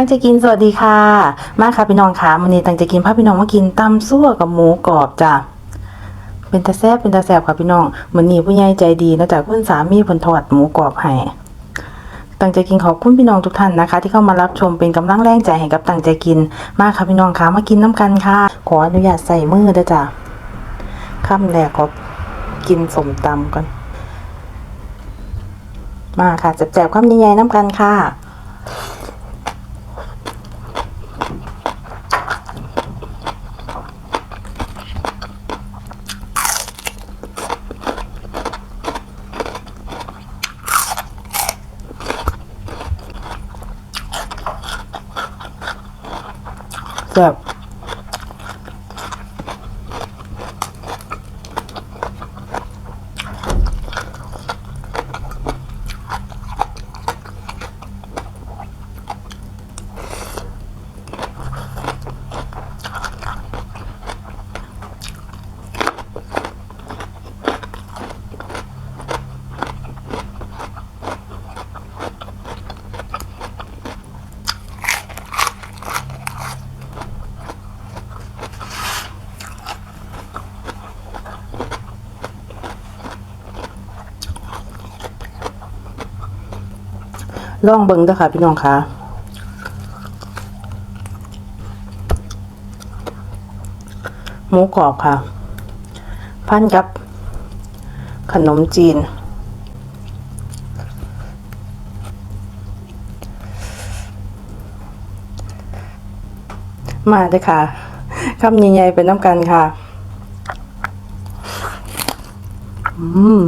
ตั้งใจกินสวัสดีค่ะ มาค่ะพี่น้องค่ะวันนี้ตั้งใจกินพาพี่น้องมากินตำซั่วกับหมูกรอบจ้ะเป็นตาแซ่บเป็นตาแซ่บค่ะพี่น้องวันนี้ผู้ใหญ่ใจดีนะจ๊ะคุณสามีผลทอดหมูกรอบให้ตั้งใจกินขอบคุณพี่น้องทุกท่านนะคะ ที่เข้ามารับชมเป็นกำลังแรงใจให้กับตั้งใจกินมาค่ะพี่น้องค่ะมากินน้ำกันค่ะ ขออนุญาตใส่มือด้วยจ้ะคำแรกขอกินสมตำก่อนมาค่ะแจบๆคำใหญ่ๆน้ำกันค่ะ แซ่บ ลองเบิ่งเด้อค่ะ พี่น้องคะหมูกรอบค่ะ พันกับ ขนมจีน มาเลยค่ะคำใหญ่ๆเป็นน้ำกันค่ะ อืม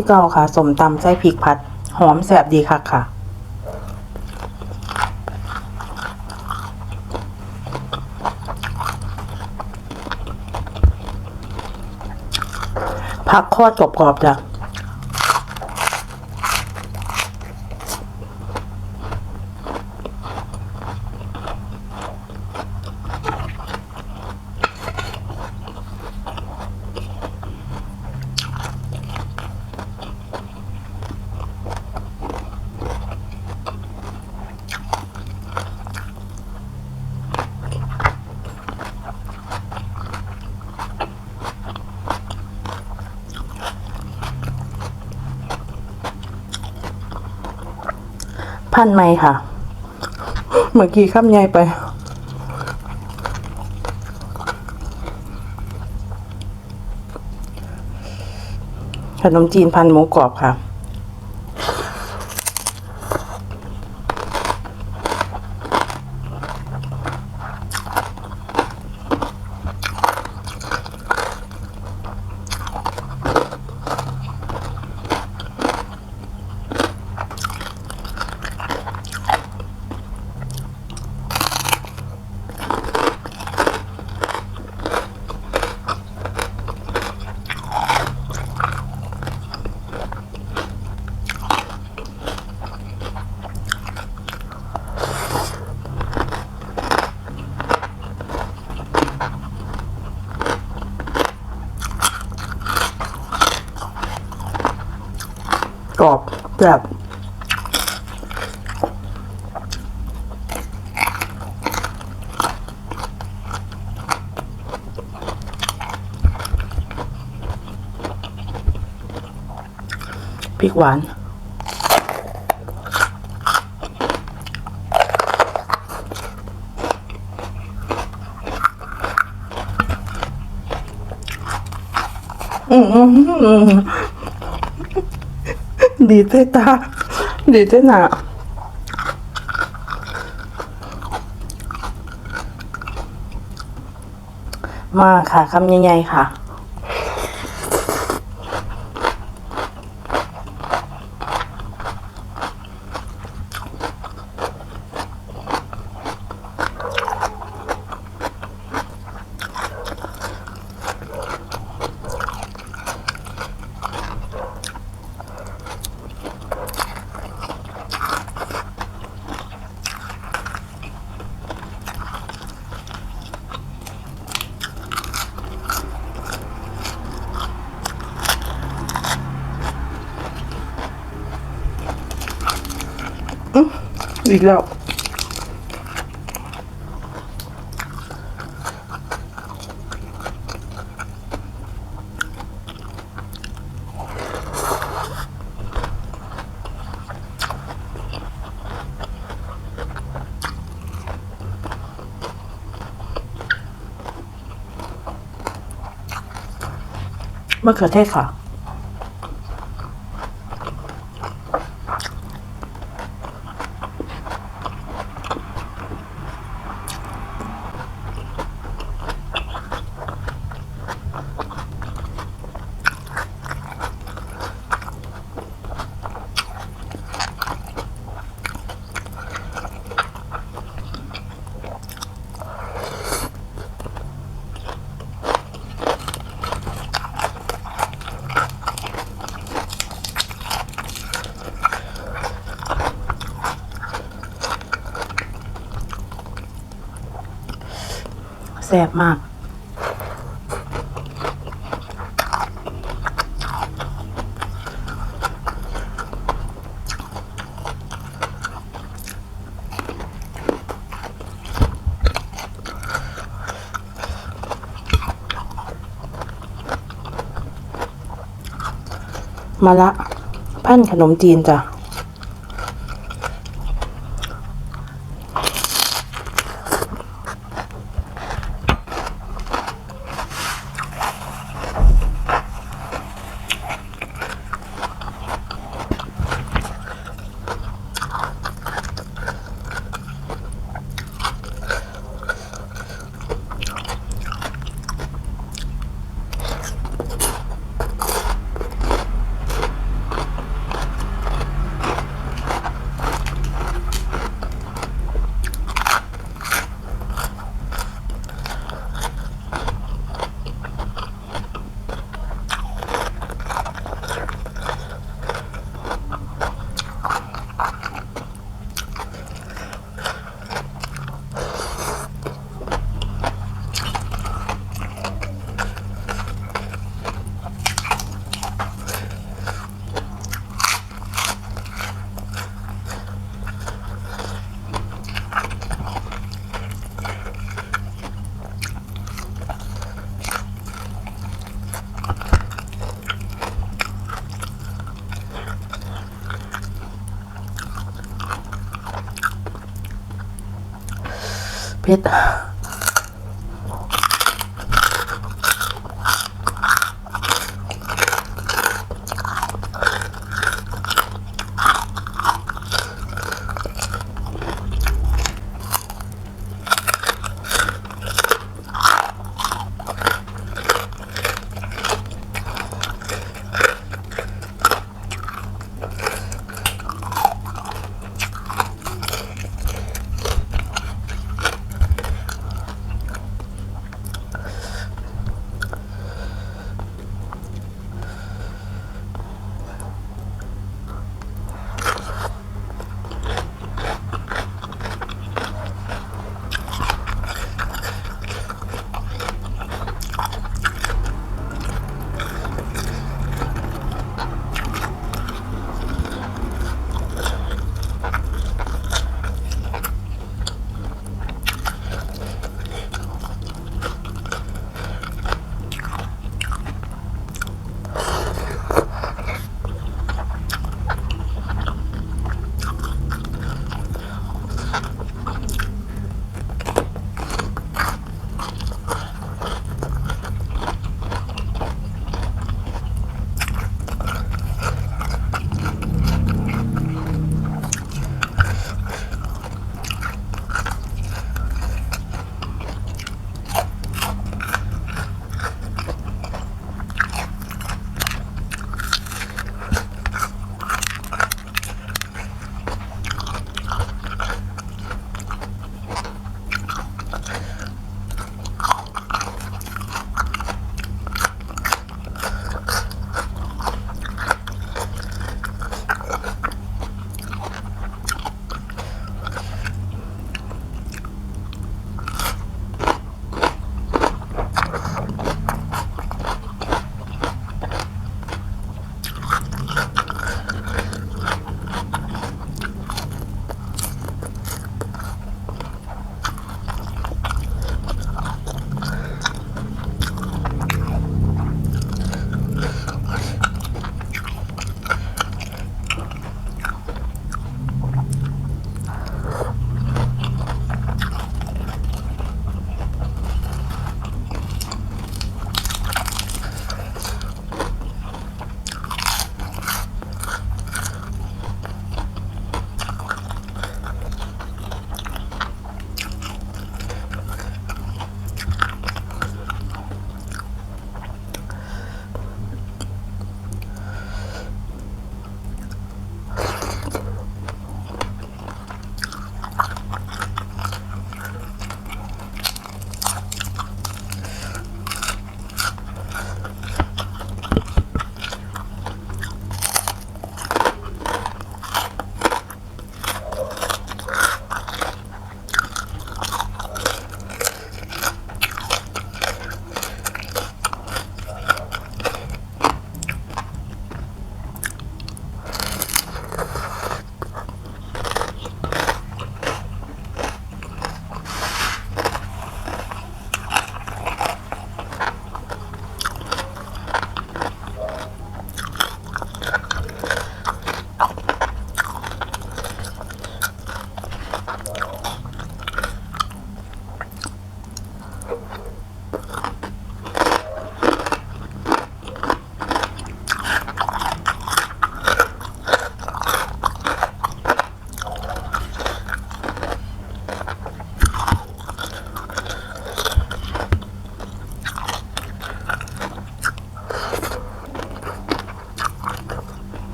คือเก่าค่ะสมตำไส้พริกผัด หอมแสบดีค่ะค่ะผักทอดกรอบๆจ้ะ พันไม่ค่ะ เมื่อกี้ข้ามใหญ่ไป ขนมจีนพันหมูกรอบค่ะ แซ่บพริกหวาน嗯嗯嗯。 ดีเตตาดีเตหนามาค่ะคำใหญ่ๆค่ะ อีกแล้วมะเขือเทศค่ะ แซ่บมากมาละพันขนมจีนจ้ะ เ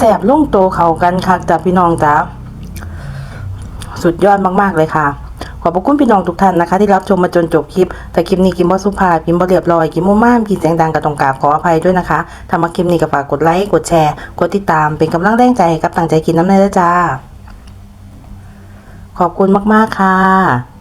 ผ็ดบลงโตเข้ากันค่ะจ้ะพี่น้องจ้าสุดยอดมาก ๆ เลยค่ะ ขอบพระคุณพี่น้องทุกท่านนะคะ ที่รับชมมาจนจบคลิป แต่คลิปนี้กิมบ่สุภาพกิมบ่เรียบร้อยกิมมุม่ามกินเสียงดังกับตรงกราบขออภัยด้วยนะคะถ้ามาคลิปนี้ก็ฝากกดไลค์ กดแชร์ กดติดตามเป็นกำลังแรงใจกับตั้งใจกินน้ำในด้อจ้า ขอบคุณมาก ๆ ค่ะ